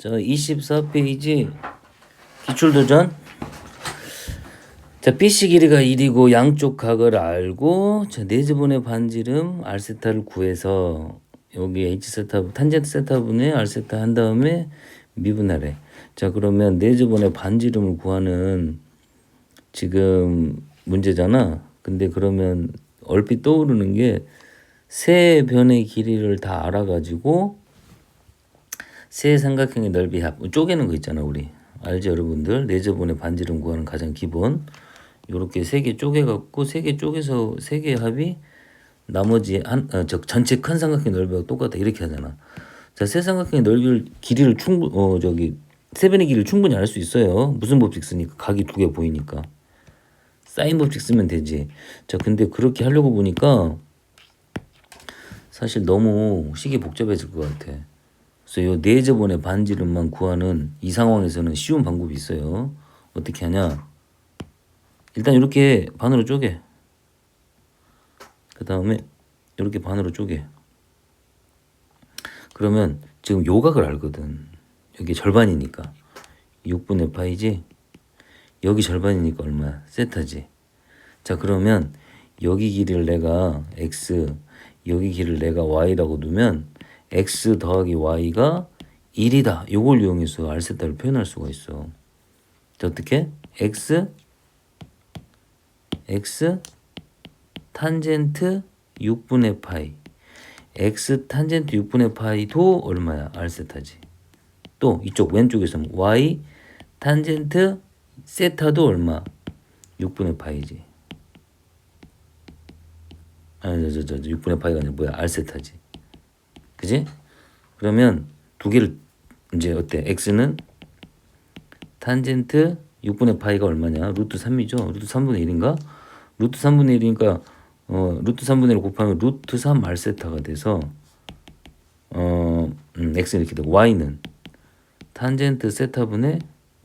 자, 24페이지 기출도전. 자, BC 길이가 1이고 양쪽 각을 알고 자, 네즈분의 반지름 R세타를 구해서 여기 H세타 탄젠트 세타분의 R세타 한 다음에 미분하래. 자, 그러면 네즈분의 반지름을 구하는 지금 문제잖아. 근데 그러면 얼핏 떠오르는 게 세 변의 길이를 다 알아가지고 세 삼각형의 넓이 합 쪼개는 거 있잖아 우리. 알죠 여러분들? 네저분의 반지름 구하는 가장 기본. 요렇게 세 개 쪼개 갖고 세 개 쪼개서 세 개의 합이 나머지 한 어, 저 전체 큰 삼각형 넓이와 똑같다 이렇게 하잖아. 자세 삼각형의 넓이를 길이를 충분 어 저기 세 변의 길이를 충분히 알 수 있어요. 무슨 법칙 쓰니까? 각이 두 개 보이니까. 사인 법칙 쓰면 되지. 자 근데 그렇게 하려고 보니까 사실 너무 식이 복잡해질 것 같아. 그래서 요 네저번의 반지름만 구하는 이 상황에서는 쉬운 방법이 있어요. 어떻게 하냐? 일단 이렇게 반으로 쪼개. 그 다음에 이렇게 반으로 쪼개. 그러면 지금 요각을 알거든. 여기 절반이니까 6분의 파이지. 여기 절반이니까 얼마야? 세타지. 자 그러면 여기 길이를 내가 x 여기 길을 내가 y라고 두면 x 더하기 y가 1이다. 요걸 이용해서 알세타를 표현할 수가 있어. 자, 어떻게? x x 탄젠트 6분의 파이 x 탄젠트 6분의 파이도 얼마야? 알세타지. 또 이쪽 왼쪽에서 y 탄젠트 세타도 얼마? 6분의 파이지. 아니 저저 저, 저, 6분의 파이가 아니라 뭐야 알세타지 그지? 그러면 두 개를 이제 어때? X는 탄젠트 6분의 파이가 얼마냐? 루트 3이죠? 루트 3분의 1인가? 루트 3분의 1이니까 어 루트 3분의 1 곱하면 루트 3 알세타가 돼서 어 음, x는 이렇게 되고 y는 탄젠트 세타분의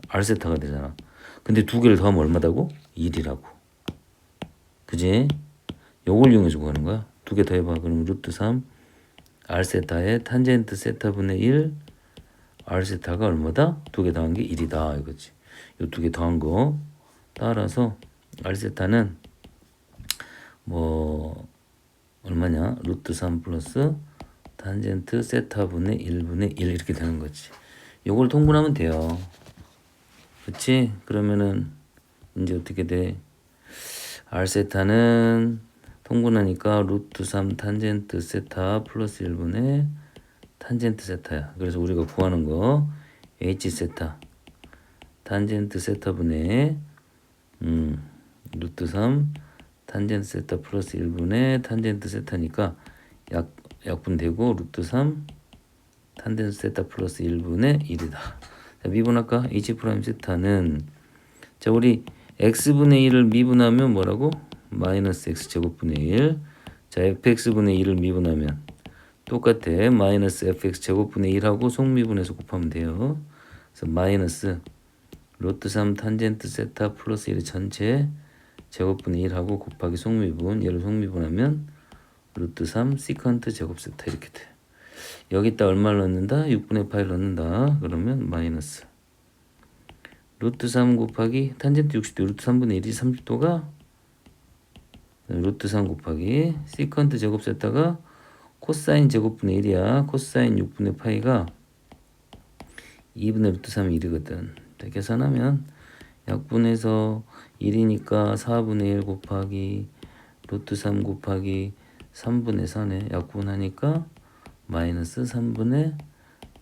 알세타가 되잖아. 근데 두 개를 더하면 얼마다고? 1이라고. 그지? 요걸 이용해서 구하는 거야. 두 개 더 해봐. 그럼 루트 3 알세타의 탄젠트 세타분의 1 알세타가 얼마다? 두 개 더한 게 1이다 이거지. 요 두 개 더한 거 따라서 알세타는 뭐 얼마냐? 루트 3 플러스 탄젠트 세타분의 1분의 1 이렇게 되는 거지. 요걸 통분하면 돼요. 그렇지? 그러면은 이제 어떻게 돼? 알세타는 통분하니까 루트 3 탄젠트 세타 플러스 1분의 탄젠트 세타야. 그래서 우리가 구하는 거 h 세타 탄젠트 세타 분의 음, 루트 3 탄젠트 세타 플러스 1분의 탄젠트 세타니까 약 약분되고 루트 3 탄젠트 세타 플러스 1분의 1이다. 자, 미분할까? h 프라임 세타는 자 우리 x분의 1을 미분하면 뭐라고? 마이너스 x 제곱분의 1. 자, fx분의 1을 미분하면 똑같아. 마이너스 fx 제곱분의 1하고 속미분해서 곱하면 돼요. 그래서 마이너스 로트 3 탄젠트 세타 플러스 1의 전체 제곱분의 1하고 곱하기 속미분. 얘를 속미분하면 루트 3 시컨트 제곱 세타 이렇게 돼. 여기다 얼마를 넣는다? 6분의 파이를 넣는다. 그러면 마이너스 루트 3 곱하기 탄젠트 60도 루트 3분의 1이 30도가 루트 3 곱하기 시컨트 제곱 세타가 코사인 제곱분의 1이야. 코사인 6분의 파이가 2분의 루트 3이 1이거든. 자, 계산하면 약분해서 1이니까 4분의 1 곱하기 루트 3 곱하기 3분의 4네. 약분하니까 마이너스 3분의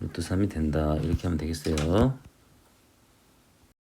루트 3이 된다. 이렇게 하면 되겠어요.